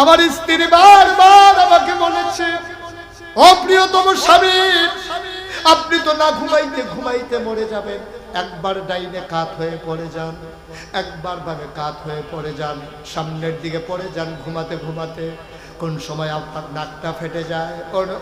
আমার স্ত্রী বারবার আমাকে বলেছে অপ্রিয়তম স্বামী, আপনি তো না ঘুমাইতে ঘুমাইতে মরে যাবেন। একবার ডাইনে কাত হয়ে পড়ে যান, একবার ভাবে কাত হয়ে পড়ে যান, সামনের দিকে পড়ে যান ঘুমাতে ঘুমাতে। কোন সময় আপনার নাকটা ফেটে যায়।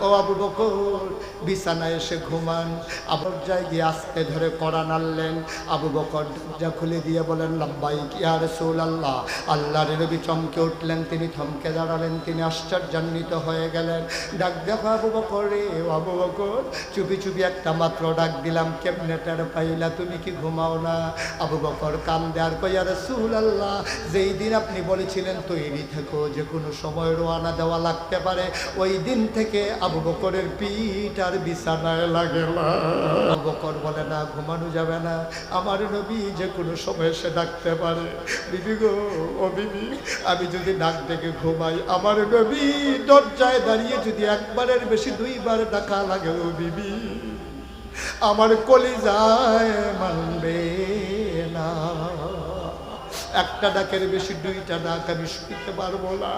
ও আবু বকর বিছানায় এসে ঘুমান। আবার যায় গিয়ে আস্তে ধরে কড়া নাড়লেন। আবু বকর দরজা খুলে দিয়ে বলেন, লম্বাই, ইয়া রসুল আল্লাহ আল্লাহর নবী চমকে উঠলেন, তিনি থমকে দাঁড়ালেন, তিনি আশ্চর্যান্বিত হয়ে গেলেন। ডাক দেখো আবু বকর রে, ও আবু বকর, চুপি চুপি একটা মাত্র ডাক দিলাম, কেমনে টের পাইলা তুমি কি ঘুমাও না? আবু বকর কাম দেয়ার কইয়া রসুল আল্লাহ যেই দিন আপনি বলেছিলেন, তৈরি থেকো যে কোনো সময় রোয়ানা দেওয়া লাগতে পারে। ওই দিন থেকে আবু বকরের পিঠ আর বিছানায় লাগে আবু বকর বলে, না, ঘুমানো যাবে না। আমার নবী যে কোনো সময় সে ডাকতে পারে। বিবি গো, ও বিবি, আমি যদি ডাক ডেকে ঘুমাই, আমার নবী দরজায় দাঁড়িয়ে যদি একবারের বেশি দুইবার ডাকা লাগে, ও বিবি, আমার কলিজায় মানবে। একটা ডাকের বেশি, দুইটা ডাক আমি শুনতে পারব না।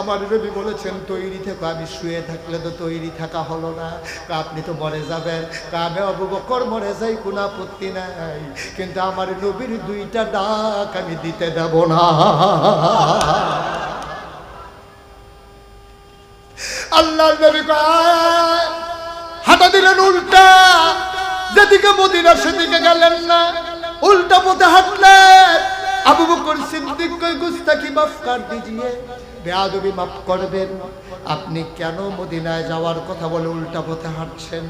আমার রবি বলেছেন, তৈরি থেকে, আমি শুয়ে থাকলে তো তৈরি থাকা হলো না। আপনি তো মরে যাবেন। আমি অবু বকর মরে যাই, কোনো আপত্তি নাই। কিন্তু আমার নবীর দুইটা ডাক আমি দিতে দেব না। আল্লাহর নবী হাঁটা দিলেন উল্টা। যেদিকে মদিনা সেদিকে গেলেন না। উল্টা পথে হাঁটলেন। আবু বকর সিদ্দিক কই গুস্তাকি মাফ কর দিজিয়ে, বেয়াদবি মাফ করবেন। আপনি কেন মদিনায় যাওয়ার কথা বলে উল্টা পথে হাঁটছেন?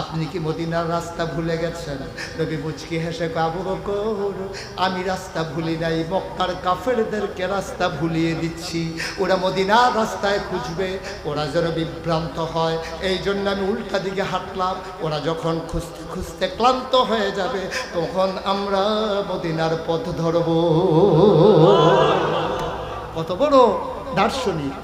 আপনি কি মদিনার রাস্তা ভুলে গেছেন? নবী মুচকি হেসে আবু বকর, আমি রাস্তা ভুলি নাই। মক্কার কাফেরদেরকে রাস্তা ভুলিয়ে দিচ্ছি। ওরা মদিনার রাস্তায় খুঁজবে, ওরা যেন বিভ্রান্ত হয়। এই জন্য আমি উল্টা দিকে হাঁটলাম। ওরা যখন খুঁজতে খুঁজতে ক্লান্ত হয়ে যাবে, তখন আমরা মদিনার পথ ধরব। কত বড় দার্শনিক,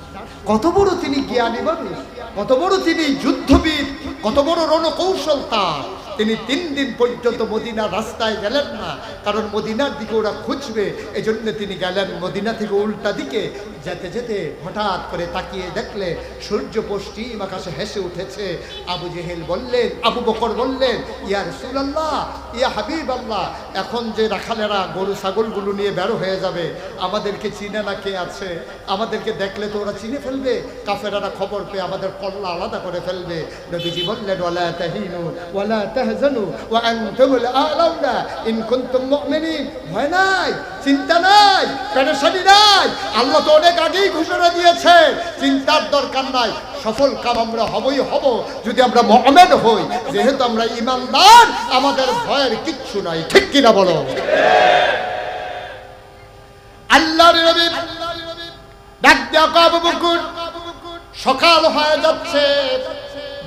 কত বড় তিনি জ্ঞানী মানুষ কত বড় তিনি যুদ্ধবিদ, কত বড় রণকৌশল তার। তিনি তিন দিন পর্যন্ত মদিনা রাস্তায় গেলেন না। কারণ মদিনার দিকে ওরা খুঁজবে এই জন্য তিনি গেলেন মদিনা থেকে উল্টা দিকে। যেতে যেতে হঠাৎ করে তাকিয়ে দেখলে সূর্য পশ্চিম আকাশে হেসে উঠেছে। আবু জেহেল বললেন, আবু বকর বললেন, ইয়া রসুলাল্লাহ, ইয়া হাবিব আল্লাহ এখন যে রাখালেরা গরু ছাগলগুলো নিয়ে বেরো হয়ে যাবে, আমাদেরকে চিনে না কে আছে? আমাদেরকে দেখলে তো ওরা চিনে ফেলবে। কাফেরারা খবর পেয়ে আমাদের কল্লা আলাদা করে ফেলবে। নবীজি বললেন, ওয়ালা তাহিনু, ওয়ালা তাহজানু ওয়া আনতুমুল আলাউনা। ইন কুনতুম মুমিনিন। ভয় নাই, চিন্তা নাই, পেরেশানি নাই। আল্লাহ তো অনেক আগেই ঘোষণা দিয়েছে, চিন্তার দরকার নাই। সফল কাম আমরা হবই হব, যদি আমরা মহমেদ হই। যেহেতু আমরা ইমানদার, আমাদের ভয়ের কিচ্ছু নাই। ঠিক কিনা বলো? আল্লাহর নবী ডাক আবু সকাল হয়ে যাচ্ছে।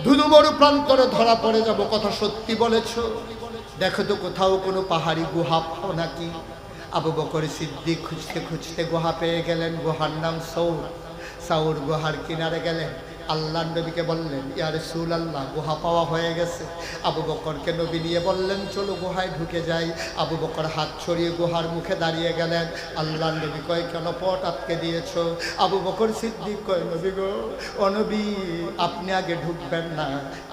ধুধু মরু প্রান্তরে ধরা পড়ে যাব, কথা সত্যি বলেছ। দেখো তো কোথাও কোনো পাহাড়ি গুহা পাও নাকি? আবু বকর সিদ্ধি খুঁজতে খুঁজতে গুহা পেয়ে গেলেন, গুহার নাম সৌর। সাউর গুহার কিনারে গেলেন। আল্লাহ নবীকে বললেন ইয়ার সুল আল্লাহ গুহা পাওয়া হয়ে গেছে। আবু বকরকে নবী নিয়ে বললেন, চলো গুহায় ঢুকে যাই। আবু বকর হাত ছড়িয়ে গুহার মুখে দাঁড়িয়ে গেলেন। আল্লাহ নবী কয়, কেন পট আটকে দিয়েছ? আবু বকর সিদ্দিক কয়, নবী গো, ও নবী, আপনি আগে ঢুকবেন না,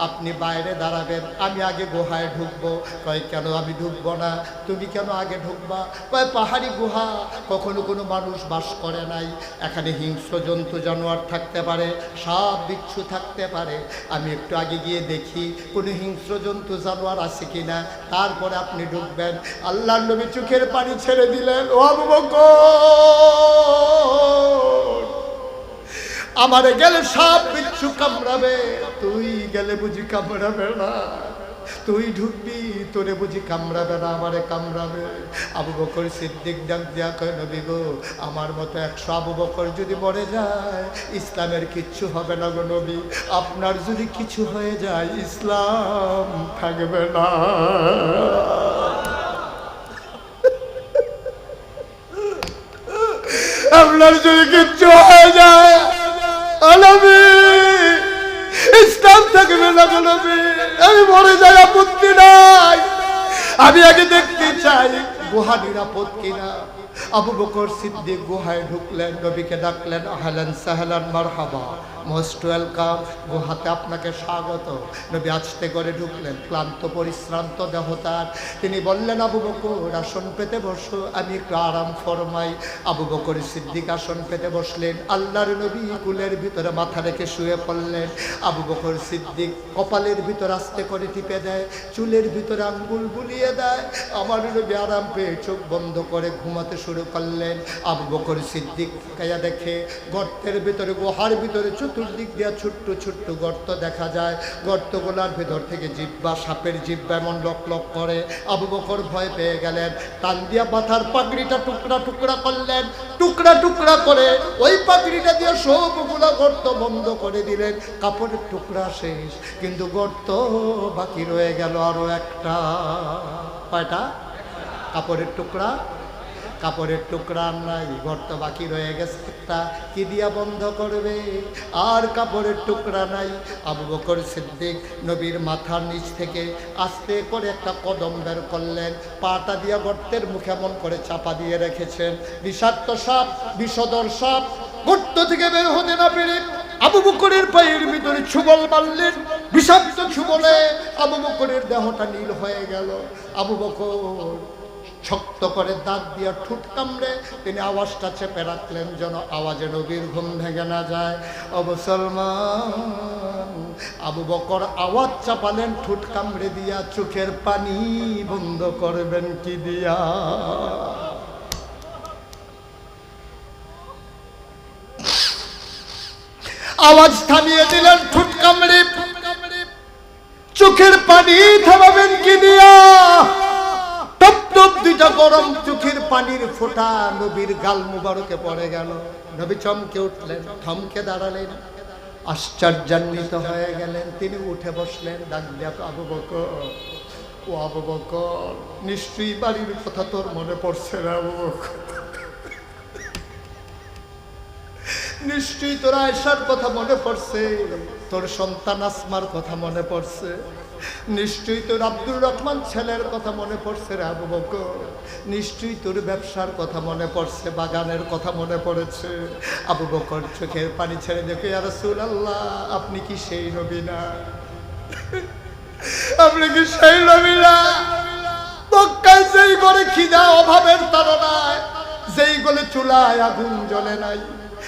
আপনি বাইরে দাঁড়াবেন, আমি আগে গুহায় ঢুকবো। কয়, কেন আমি ঢুকবো না? তুমি কেন আগে ঢুকবা? কয়, পাহাড়ি গুহা, কখনো কোনো মানুষ বাস করে নাই। এখানে হিংস্র জন্তু, জানোয়ার থাকতে পারে, সাপ বিচ্ছু থাকতে পারে। আমি একটু আগে গিয়ে দেখি, কোনো হিংস্র জন্তু, জানোয়ার আছে কি না তারপরে আপনি ঢুকবেন। আল্লাহ নবী চোখের পানি ছেড়ে দিলেন, ও আবু বকর, আমারে গেলে সাপ বিচ্ছু কামড়াবে, তুই গেলে বুঝি কামড়াবে না। তুই ঢুকবি, তোরে বুঝি কামড়াবে না, আমারে কামড়াবে। আবু বকর সিদ্দিক ডাক দিয়া কয়, নবী গো, আমার মতো একশো আবু বকর যদি মরে যায়, ইসলামের কিচ্ছু হবে না গো নবী। আপনার যদি কিছু হয়ে যায়, ইসলাম থাকবে না। আপনার যদি কিচ্ছু হয়ে যায় ইসলাম থাকবে না গো আমি মরে যাই আপত্তি নাই। আমি আগে দেখতে চাই গুহা নিরাপদ কিনা। আবু বকর সিদ্দিক গুহায় ঢুকলেন, নবীকে ডাকলেন, আহলেন সাহলান, মারহাবা। মোস্ট ওয়েলকাম গুহাতে আপনাকে স্বাগত। নবী আস্তে করে ঢুকলেন, ক্লান্ত, পরিশ্রান্ত দেহতার। তিনি বললেন, আবু বকর, আসন পেতে বসো, আমি একটু আরাম ফরমাই। আবু বকর সিদ্দিক আসন পেতে বসলেন, আল্লাহর নবী কুলের ভিতরে মাথা রেখে শুয়ে পড়লেন। আবু বকর সিদ্দিক কপালের ভিতর আস্তে করে টিপে দেয়, চুলের ভিতরে আঙ্গুল বুলিয়ে দেয়। আমার নবী আরাম পেয়ে চোখ বন্ধ করে ঘুমাতে শুরু করলেন। আবু বকর সিদ্দিক দেখে গর্তের ভিতরে, গুহার ভিতরে চতুর্দিক দিয়া ছোট্ট ছোট্ট গর্ত দেখা যায়। গর্তগুলার ভেতর থেকে জিব্বা, সাপের জিব্বা এমন লক লক করে। আবু বকর ভয় পেয়ে গেলেন। টান দিয়া মাথার পাগড়িটা টুকরা টুকরা করলেন। টুকরা টুকরা করে ওই পাগড়িটা দিয়ে সবগুলা গর্ত বন্ধ করে দিলেন। কাপড়ের টুকরা শেষ, কিন্তু গর্ত বাকি রয়ে গেল আরও একটা। কয়টা? কাপড়ের টুকরা কাপড়ের টুকরা নাই গর্ত বাকি রয়ে গেছে একটা। কি দিয়া বন্ধ করবে? আর কাপড়ের টুকরা নাই। আবু বকর সিদ্দিক নবীর মাথার নিচ থেকে আস্তে করে একটা কদম বের করলেন। পাটা দিয়া গর্তের মুখে এমন করে চাপা দিয়ে রেখেছেন। বিষাক্ত সাপ বিষদর সাপ, গর্ত থেকে বের হতে না পেরে আবু বকরের পায়ের ভিতরে ছুবল মারলেন। বিষাক্ত ছুবলে আবু বকরের দেহটা নীল হয়ে গেল। আবু বকর শক্ত করে দাঁত দিয়া ঠুট কামড়ে তিনি আওয়াজটা চেপে রাখলেন, যেন আওয়াজে নবীর ঘুম ভেঙে না যায়। ও মুসলমান, আবু বকর আওয়াজ চাপালেন, ঠুট কামড়ে দিয়া চোখের পানি বন্ধ করবেন কি দিয়া? আওয়াজ থামিয়ে দিলেন, ঠুট কামড়ে। চোখের পানি থামাবেন কি দিয়া? টপ দুইটা গরম চোখের পানির ফোঁটা নবীর গাল মুবারকে পড়ে গেল। নবী চমকে উঠলেন, থমকে দাঁড়ালেন, আশ্চর্যান্বিত হয়ে গেলেন। তিনি উঠে বসলেন, ডাক আবু ও আবু বকর, নিশ্চয়ই বাড়ির কথা তোর মনে পড়ছে না আবু বকর। নিশ্চয়ই তোর আয়সার কথা মনে পড়ছে, তোর সন্তান আসমার কথা মনে পড়ছে, নিশ্চয়ই তোর আব্দুর রহমান ছেলের কথা মনে পড়ছে রে আবু বকর, নিশ্চয়ই তোর ব্যবসার কথা মনে পড়ছে, বাগানের কথা মনে পড়েছে। আবু বকর চোখের পানি ছেড়ে দেখে আর আল্লাহ আপনি কি সেই নবী না? আপনি কি সেই নবী না? মক্কায় যেই করে খিদা অভাবের তারনায় যেই গলে চুলায় আগুন জ্বলে নাই।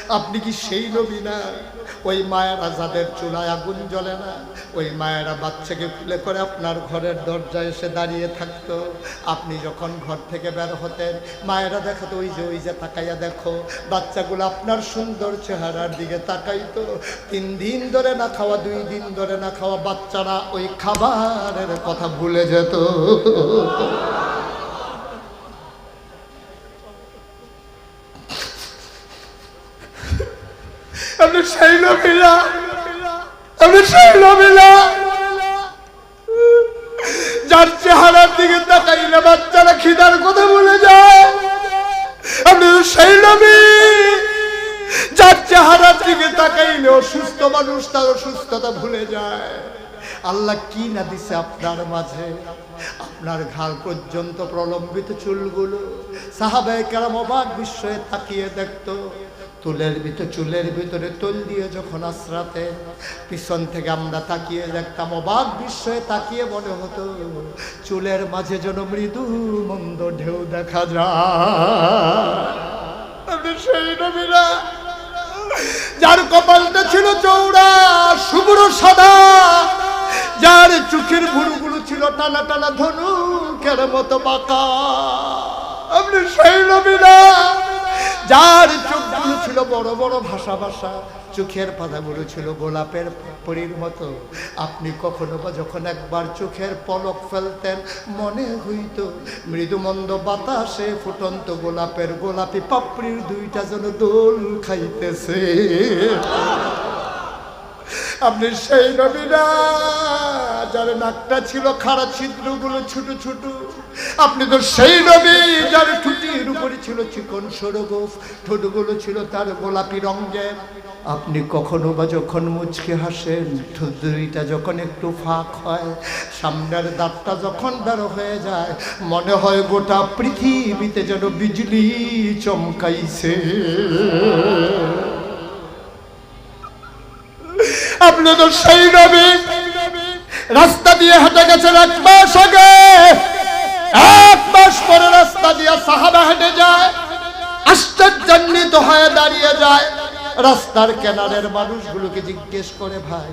আপনি কি সেই নবী না? ওই মায়েরা যাদের চুলায় আগুন জ্বলে না? ওই মায়েরা বাচ্চাকে খুলে করে আপনার ঘরের দরজায় এসে দাঁড়িয়ে থাকতো। আপনি যখন ঘর থেকে বের হতেন, মায়েরা দেখাতো, ওই যে ওই যে, তাকাইয়া দেখো। বাচ্চাগুলো আপনার সুন্দর চেহারার দিকে তাকাইতো। তিন দিন ধরে না খাওয়া, দুই দিন ধরে না খাওয়া, বাচ্চারা ওই খাবারের কথা ভুলে যেত। আপনি সেই যার চেহারার দিকে বাচ্চারা খিদার কথা ভুলে যায়। নবী। যার চেহারার দিকে অসুস্থ মানুষ, তার অসুস্থতা ভুলে যায়। আল্লাহ কি না দিছে আপনার মাঝে? আপনার ঘাড় পর্যন্ত প্রলম্বিত চুলগুলো। সাহাবায়ে কেরাম অবাক বিস্ময়ে তাকিয়ে দেখতো তুলের ভিতর, চুলের ভিতরে তুল দিয়ে যখন আশ্রাতে, পিছন থেকে আমরা তাকিয়ে দেখতাম, অবাক বিস্ময়ে তাকিয়ে মনে হতো, চুলের মাঝে যেন মৃদু মন্দ ঢেউ দেখা যায়। যার কপালটা ছিল চৌড়া শুভ্র সাদা, যার চোখের ভুরুগুলো ছিল টানা টানা ধনুকের মতো বাঁকা আপনি সেই নবীরা, যার বড় বড় ভাষা ভাষা। চোখের পাতাগুলো ছিল গোলাপের পরির মতো। আপনি কখনো বা যখন একবার চোখের পলক ফেলতেন, মনে হইত মৃদুমন্দ বাতাসে ফুটন্ত গোলাপের গোলাপি পাপড়ির দুইটা যেন দোল খাইতেছে। আপনি সেই নবী না যার নাকটা ছিল ছিদ্রগুলো ছোট ছোট। আপনি তো সেই নবী যার ঠুটির উপরে ছিল চিকন সরগোফ, ঠোঁটগুলো ছিল তার গোলাপি রঙের। আপনি কখনো বা যখন মুচকে হাসেন ঠুদুরিটা যখন একটু ফাঁক হয়, সামনের দাঁতটা যখন বেরো হয়ে যায়, মনে হয় গোটা পৃথিবীতে যেন বিজলি চমকাইছে। আপনি তো সেই নবী রাস্তা দিয়ে হেঁটে গেছেন এক মাস আগে। এক মাস পরে রাস্তা দিয়ে সাহাবা হেঁটে যায়, আশ্চর্যান্বিত হয়ে দাঁড়িয়ে যায়। রাস্তার কেনারের মানুষগুলোকে জিজ্ঞেস করে, ভাই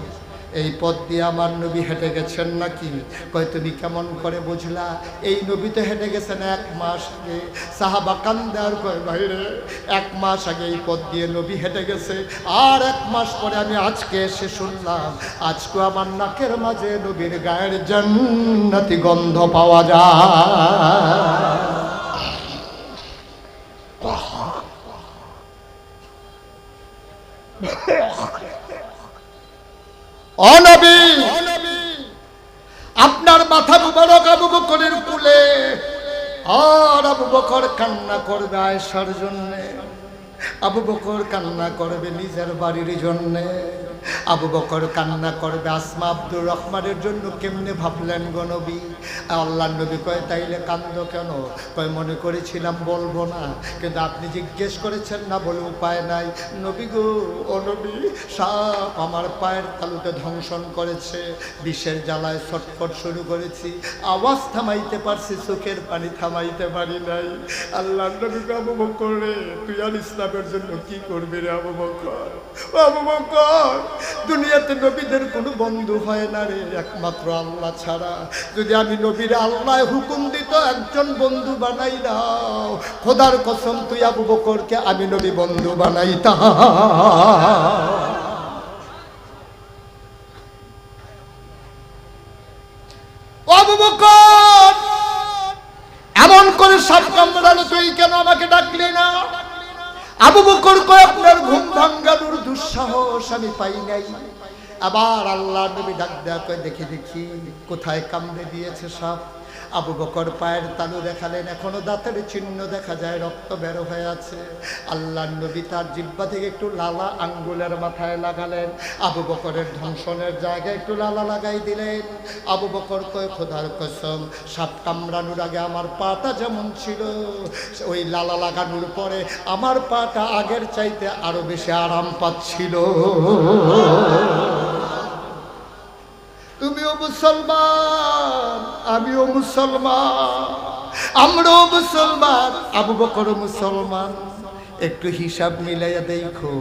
এই পথ দিয়ে আমার নবী হেঁটে গেছেন নাকি? কয়, তুমি কেমন করে বুঝলা? এই নবী তো হেঁটে গেছেন এক মাস আগে। সাহাবা কান্দে আর কয়, ভাইরে, এক মাস আগে এই পথ দিয়ে নবী হেঁটে গেছে। আর এক মাস পরে আমি আজকে এসে শুনলাম, আজকে আমার নাকের মাঝে নবীর গায়ের জান্নাতি গন্ধ পাওয়া যায়। অনবী। আপনার মাথা মুবারক আবু বকরের কুলে। আর আবু বকর কান্না করবে আয়সার জন্যে। আবু বকর কান্না করবে নিজের বাড়ির জন্যে। আবু বকর কান্না করবে আসমা আব্দুর রহমানের জন্য। কেমনে ভাবলেন গো নবী? আল্লাহ নবী কয়, তাইলে কান্দ কেন? কয়, মনে করেছিলাম বলব না। কিন্তু আপনি জিজ্ঞেস করেছেন না, বলে উপায় নাই। নবী গো, ও নবী, সাপ আমার পায়ের তালুতে ধ্বংসন করেছে। বিষের জ্বালায় ছটফট শুরু করেছি। আওয়াজ থামাইতে পারছি, চোখের পানি থামাইতে পারি নাই। আল্লাহ নবী আবু বকর তুই আর ইসলামের জন্য কি করবি রে দুনিয়াতে নবীদের কোনো বন্ধু হয় না রে, একমাত্র আল্লাহ ছাড়া। যদি আমি নবীর আল্লাহ হুকুম দিত, একজন বন্ধু বানাই দাও। খোদার কসম, তুই আবু বকরকে আমি নবী বন্ধু আবু বকর, এমন করে সাপ কামড়ালো তুই কেন আমাকে ডাকলি না? আবু বকর কয় আপনার ঘুম ভাঙ্গানোর দুঃসাহস আমি পাই নাই। আবার আল্লাহ নবী ডাক দেয়া কয়, দেখি দেখি, কোথায় কামড়ে দিয়েছে সাপ? আবু বকর পায়ের তালু দেখালেন, এখনও দাঁতের চিহ্ন দেখা যায়, রক্ত বেরো হয়ে আছে। আল্লাহ নবী তার জিব্বা থেকে একটু লালা আঙ্গুলের মাথায় লাগালেন। আবু বকরের ধ্বংসনের জায়গায় একটু লালা লাগাই দিলেন। আবু বকর কয়, খোদার কসম, সাপ কামড়ানোর আগে আমার পাটা যেমন ছিল, ওই লালা লাগানোর পরে আমার পাটা আগের চাইতে আরও বেশি আরাম পাচ্ছিল। মুসলমান আমিও মুসলমান আমরাও মুসলমান আবু বকর মুসলমান। একটু হিসাব মিলাইয়া দেখো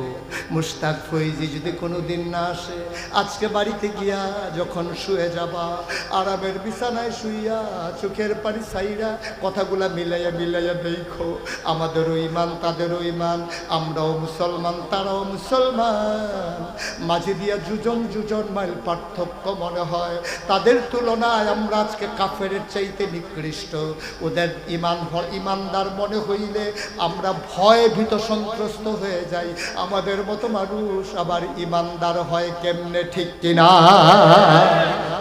মুস্তাক ফৈজি যদি কোনো দিন না আসে, আজকে বাড়িতে গিয়া যখন শুয়ে যাবা, আরামের বিছানায় শুইয়া চোখের পানি সাইরা কথাগুলা মিলাইয়া মিলাইয়া দেখো আমাদেরও ইমান তাদেরও ইমান, আমরাও মুসলমান, তারাও মুসলমান। মাঝে দিয়া দুজন দুজন মাইল পার্থক্য মনে হয়, তাদের তুলনায় আমরা আজকে কাফের চাইতে নিকৃষ্ট। ওদের ইমান, ইমানদার মনে হইলে আমরা ভয় ভীত সন্ত্রস্ত হয়ে যাই। আমাদের মতো মানুষ আবার ইমানদার হয় কেমনে ঠিক কিনা?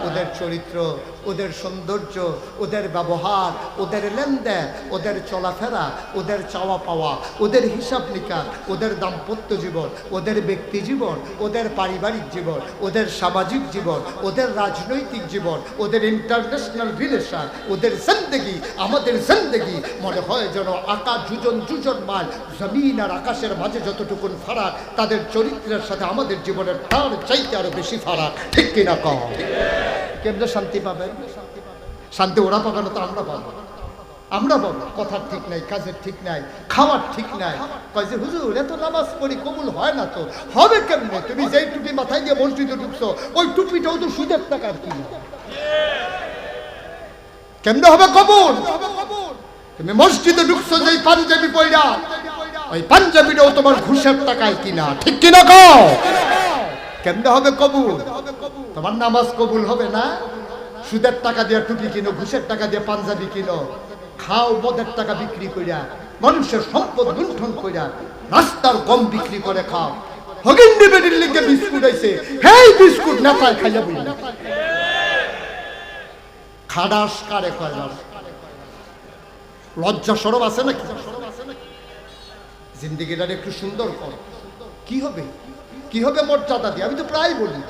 ওদের চরিত্র ওদের সৌন্দর্য, ওদের ব্যবহার, ওদের লেনদেন, ওদের চলাফেরা, ওদের চাওয়া পাওয়া, ওদের হিসাব নিকাশ, ওদের দাম্পত্য জীবন, ওদের ব্যক্তি জীবন, ওদের পারিবারিক জীবন, ওদের সামাজিক জীবন, ওদের রাজনৈতিক জীবন, ওদের ইন্টারন্যাশনাল রিলেশন ওদের জিন্দেগি, আমাদের জিন্দেগি। মনে হয় যেন আকাশ যুজন যুজন মাল, জমিন আর আকাশের মাঝে যতটুকুন ফারাক, তাদের চরিত্রের সাথে আমাদের জীবনের তার চাইতে আরও বেশি ফারাক। ঠিক কিনা কম কেমনে শান্তি পাবেন? শান্তি ওরা পাবে না তো আমরা পাবো। আমরা পাবো। কথার ঠিক নাই কাজের ঠিক নাই খাওয়ার ঠিক নাই। কয় যে, হুজুর, এত নামাজ পড়ি, কবুল হয় না তো। হবে কেমনে? তুমি যেই টুপি মাথায় দিয়ে মসজিদে ঢুকছো, ওই টুপিটাও তো সুদের টাকার কি? কেমনে হবে কবুল? তুমি মসজিদে ঢুকছো যেই পাঞ্জাবি পয়রা ওই পাঞ্জাবিটাও তোমার ঘুষের টাকায় কিনা ঠিক কিনা কও? কেমনে হবে কবুল? তোমার নামাজ কবুল হবে না? সুদের টাকা দিয়ে টুপি কিনো, ঘুষের টাকা দিয়ে পাঞ্জাবি কিনো, খাও মদের টাকা বিক্রি কইরা, মানুষের সম্পদ লুণ্ঠন কইরা, রাস্তার কম বিক্রি করে খাও। বিস্কুট খাডাস কারে লজ্জা সরব আছে একটু সুন্দর কর। কি হবে? কি হবে মর্যাদা দিয়ে? আমি তো প্রায় বলি।